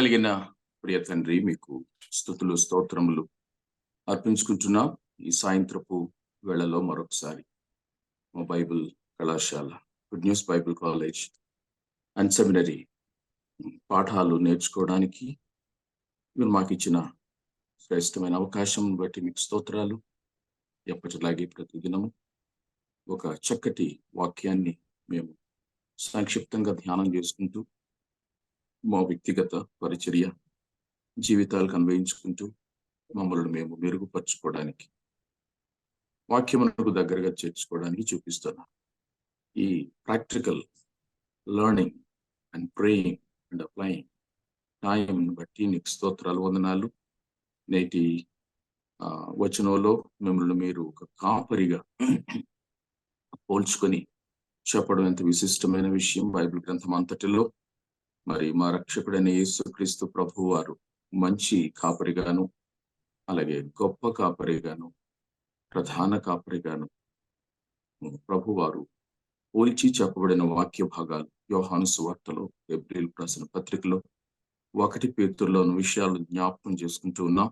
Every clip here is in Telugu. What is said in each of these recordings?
కలిగిన ప్రియ తండ్రి మీకు స్థుతులు స్తోత్రములు అర్పించుకుంటున్నాం ఈ సాయంత్రపు వేళలో మరొకసారి మా బైబిల్ కళాశాల good news Bible college and seminary పాఠాలు నేర్చుకోవడానికి మీరు మాకు ఇచ్చిన శ్రేష్టమైన అవకాశం బట్టి మీకు స్తోత్రాలు. ఎప్పటిలాగే ప్రతిదినము ఒక చక్కటి వాక్యాన్ని మేము సంక్షిప్తంగా ధ్యానం చేసుకుంటూ మా వ్యక్తిగత పరిచర్య జీవితాలకు అన్వయించుకుంటూ మమ్మల్ని మేము మెరుగుపరచుకోవడానికి వాక్యమునకు దగ్గరగా చేర్చుకోవడానికి చూపిస్తున్నాం. ఈ practical learning and praying and applying న్యాయంను బట్టి నీకు స్తోత్రాలు వందనాలు. నేటి వచనంలో మిమ్మల్ని మీరు ఒక కాపరిగా పోల్చుకొని చెప్పడం ఎంత విశిష్టమైన విషయం బైబిల్ గ్రంథం అంతటిలో. మరి మా రక్షకుడైన యేసుక్రీస్తు ప్రభు వారు మంచి కాపరిగాను అలాగే గొప్ప కాపరిగాను ప్రధాన కాపరిగాను ప్రభు వారు పోల్చి చెప్పబడిన వాక్య భాగాలు యోహాను సువార్తలో ఏప్రిల్ ప్రసన్న పత్రికలో ఒకటి పేతుల్లోని విషయాలు జ్ఞాపకం చేసుకుంటూ ఉన్నాం.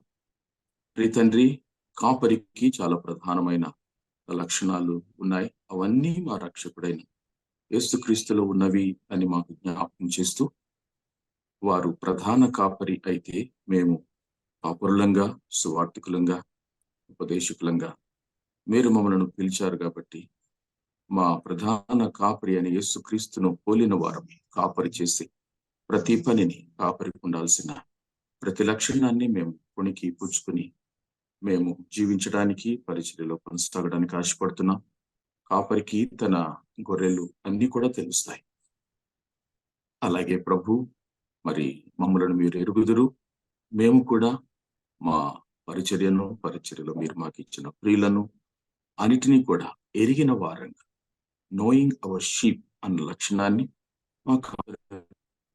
ప్రియ తండ్రి కాపరికి చాలా ప్రధానమైన లక్షణాలు ఉన్నాయి. అవన్నీ మా రక్షకుడైన యేసుక్రీస్తులో ఉన్నవి అని మాకు జ్ఞాపకం చేస్తూ వారు ప్రధాన కాపరి అయితే మేము కాపురులంగా సువార్థికులంగా ఉపదేశకులంగా. మీరు మమ్మలను పిలిచారు కాబట్టి మా ప్రధాన కాపరి అని యేసుక్రీస్తును పోలిన వారం కాపరి చేసి ప్రతి పనిని కాపరికి ఉండాల్సిన ప్రతి లక్షణాన్ని మేము కొనికి పుచ్చుకుని మేము జీవించడానికి పరిచర్యలో కొనసాగడానికి ఆశపడుతున్నాం. కాపరికి తన గొర్రెలు అన్ని కూడా తెలుస్తాయి. అలాగే ప్రభు మరి మమ్మలను మీరు ఎరుగుదురు. మేము కూడా మా పరిచర్యను పరిచర్యలో మీరు మాకు ఇచ్చిన ప్రియులను అన్నిటినీ కూడా ఎరిగిన వారంగా నోయింగ్ అవర్ షీప్ అన్న లక్షణాన్ని మాకు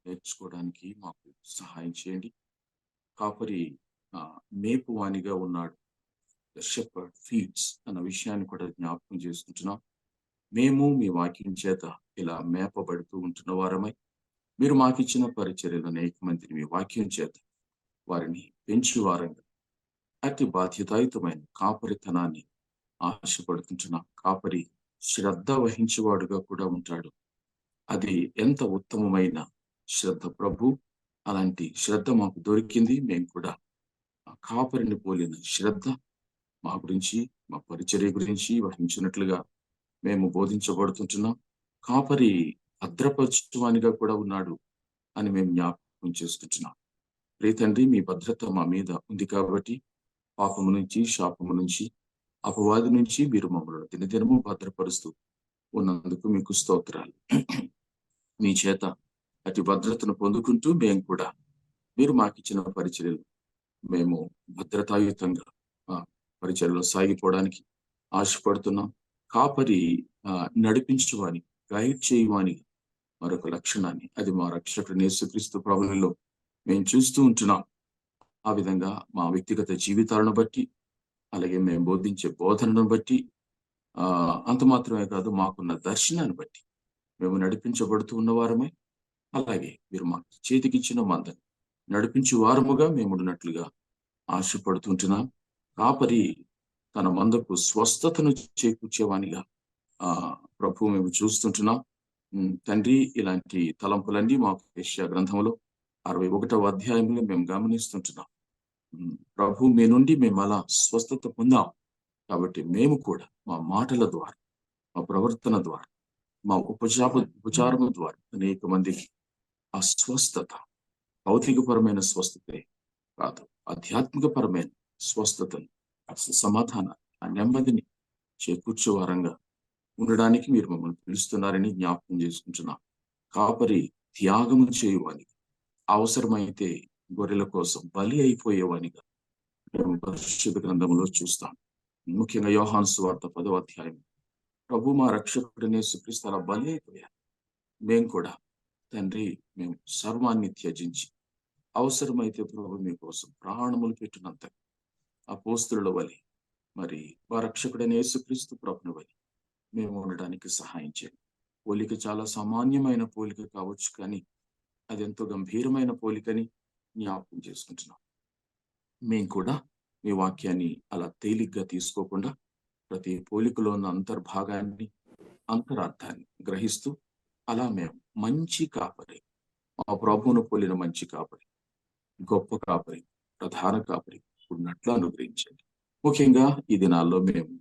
నేర్చుకోవడానికి మాకు సహాయం చేయండి. కాపరి మేపు వాణిగా ఉన్నాడు. షెపర్డ్ ఫీడ్స్ అన్న విషయాన్ని కూడా జ్ఞాపకం చేసుకుంటున్నాం. మేము మీ వాక్యం చేత ఇలా మేపబడుతూ ఉంటున్న వారమై మీరు మాకిచ్చిన పరిచర్యలు అనేక మందిని మీ వాక్యం చేత వారిని పెంచి వారంగా అతి బాధ్యతాయుతమైన కాపరితనాన్ని ఆశపడుతుంటున్నాం కాపరి శ్రద్ధ వహించేవాడుగా కూడా ఉంటాడు. అది ఎంత ఉత్తమమైన శ్రద్ధ ప్రభు! అలాంటి శ్రద్ధ మాకు దొరికింది. మేము కూడా ఆ కాపరిని పోలిన శ్రద్ధ మా గురించి మా పరిచర్య గురించి వహించినట్లుగా మేము బోధించబడుతుంటున్నాం. కాపరి భద్రపరచువానిగా కూడా ఉన్నాడు అని మేము జ్ఞాపకం చేసుకుంటున్నాం. ప్రియ తండ్రి మీ భద్రత మా మీద ఉంది కాబట్టి పాపము నుంచి శాపము నుంచి అపవాది నుంచి మీరు మమ్మల్ని దినదినము భద్రపరుస్తూ ఉన్నందుకు మీకు స్తోత్రాలు. మీ చేత అతి భద్రతను పొందుకుంటూ మేము కూడా మీరు మాకిచ్చిన పరిచర్యలు మేము భద్రతాయుతంగా ఆ, పరిచర్యలో సాగిపోవడానికి ఆశపడుతున్నాం. కాపరి నడిపించడానికి గైడ్ చేయవాని మరొక లక్షణాన్ని అది మా రక్షకుడు నేసుక్రీస్తు ప్రభులలో మేము చూస్తూ ఉంటున్నాం. ఆ విధంగా మా వ్యక్తిగత జీవితాలను బట్టి అలాగే మేము బోధించే బోధనను బట్టి ఆ అంత మాత్రమే కాదు మాకున్న దర్శనాన్ని బట్టి మేము నడిపించబడుతూ ఉన్నవారమే అలాగే మీరు మా చేతికిచ్చిన మందని నడిపించే వారముగా మేము ఉన్నట్లుగా ఆశపడుతుంటున్నాం కాపరి తన మందకు స్వస్థతను చేకూర్చేవానిగా ప్రభు మేము చూస్తుంటున్నాం. తండ్రి ఇలాంటి తలంపులన్నీ మాకు ఏషియా గ్రంథంలో అరవై ఒకటవ అధ్యాయంలో మేము గమనిస్తుంటున్నాం. ప్రభు మీ నుండి మేము అలా స్వస్థత పొందాం. కాబట్టి మేము కూడా మా మాటల ద్వారా మా ప్రవర్తన ద్వారా మా ఉపచాప ఉపచారము ద్వారా అనేక మందికి ఆ స్వస్థత భౌతికపరమైన స్వస్థతే కాదు ఆధ్యాత్మికపరమైన స్వస్థతను సమాధానాన్ని ఆ నెమ్మదిని చేకూర్చే వారంగా ఉండడానికి మీరు మమ్మల్ని పిలుస్తున్నారని జ్ఞాపకం చేసుకుంటున్నాం. కాపరి త్యాగము చేయువానికి అవసరమైతే గొర్రెల కోసం బలి అయిపోయేవానిగా మేము పరిశుద్ధ గ్రంథంలో చూస్తాం. ముఖ్యంగా యోహాను సువార్త పదవ అధ్యాయం ప్రభు మా రక్షకుడనే సుక్రీస్తు అలా బలి అయిపోయారు. మేము కూడా తండ్రి మేము సర్వాన్ని త్యజించి అవసరమైతే ప్రభు మీకోసం ప్రాణములు పెట్టినంత ఆ పోస్తుల వలి మరి మా రక్షకుడనే యేసుక్రీస్తు ప్రభుని వలి మేము సహాయం చేయండి. పోలిక చాలా సామాన్యమైన పోలిక కావచ్చు కానీ అది ఎంతో గంభీరమైన పోలికని జ్ఞాపకం చేసుకుంటున్నాం. మేము కూడా మీ వాక్యాన్ని అలా తేలిగ్గా తీసుకోకుండా ప్రతి పోలికలో ఉన్న అంతర్భాగాన్ని అంతరార్థాన్ని గ్రహిస్తూ అలా మేము మంచి కాపరి మా ప్రభువును పోలిన మంచి కాపరి గొప్ప కాపరి ప్రధాన కాపరి ఉన్నట్లు అనుగ్రహించండి. ముఖ్యంగా ఈ దినాల్లో మేము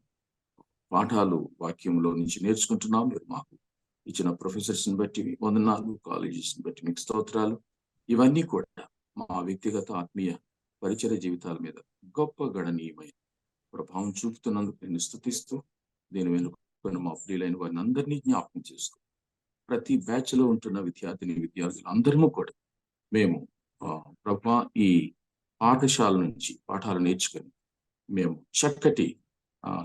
పాఠాలు వాక్యంలో నుంచి నేర్చుకుంటున్నాం. మీరు మాకు ఇచ్చిన ప్రొఫెసర్స్ని బట్టి వందనాలు కాలేజెస్ని బట్టి మీకు స్తోత్రాలు. ఇవన్నీ కూడా మా వ్యక్తిగత ఆత్మీయ పరిచయ జీవితాల మీద గొప్ప గణనీయమైన ప్రభావం చూపుతున్నందుకు నేను స్థుతిస్తూ దీని వెనుక మా ఫ్రీలైన వారిని అందరినీ జ్ఞాపకం చేస్తూ ప్రతి బ్యాచ్లో ఉంటున్న విద్యార్థిని విద్యార్థులు అందరము కూడా మేము ప్రభా ఈ పాఠశాల నుంచి పాఠాలు నేర్చుకొని మేము చక్కటి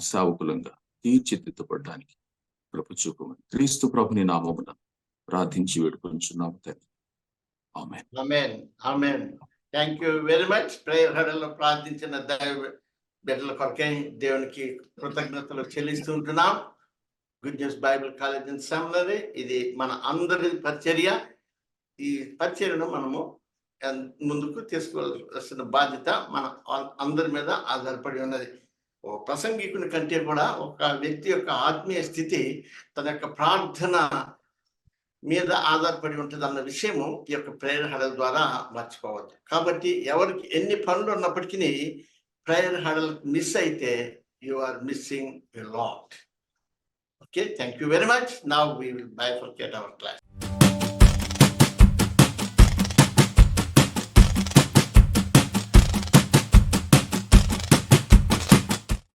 సేవకులంగా తీర్చిదిద్దపడడానికి కృప చూపమని క్రీస్తు ప్రభుని నామమున ప్రార్థించి వేడుకొంచున్నాము తండ్రి. ఆమె thank you very much prayer హడల్లో ప్రార్థించిన దైవ బిడ్డల కొరకే దేవునికి కృతజ్ఞతలు చెల్లిస్తూ ఉంటున్నాం. Good news Bible college and seminary ఇది మన అందరి పరిచర్య. ఈ పరిచర్యను మనము ముందుకు తీసుకోవాల్సిన బాధ్యత మన అందరి మీద ఆధారపడి ఉన్నది. ఓ ప్రసంగికుని కంటే కూడా ఒక వ్యక్తి యొక్క ఆత్మీయ స్థితి తన యొక్క ప్రార్థన మీద ఆధారపడి ఉంటుంది అన్న విషయము ఈ యొక్క ప్రేయర్ హడల్ ద్వారా మర్చిపోవద్దు. కాబట్టి ఎవరికి ఎన్ని పనులు ఉన్నప్పటికీ ప్రేయర్ హడల్ మిస్ అయితే you are missing a lot okay thank you very much now we will by for get our class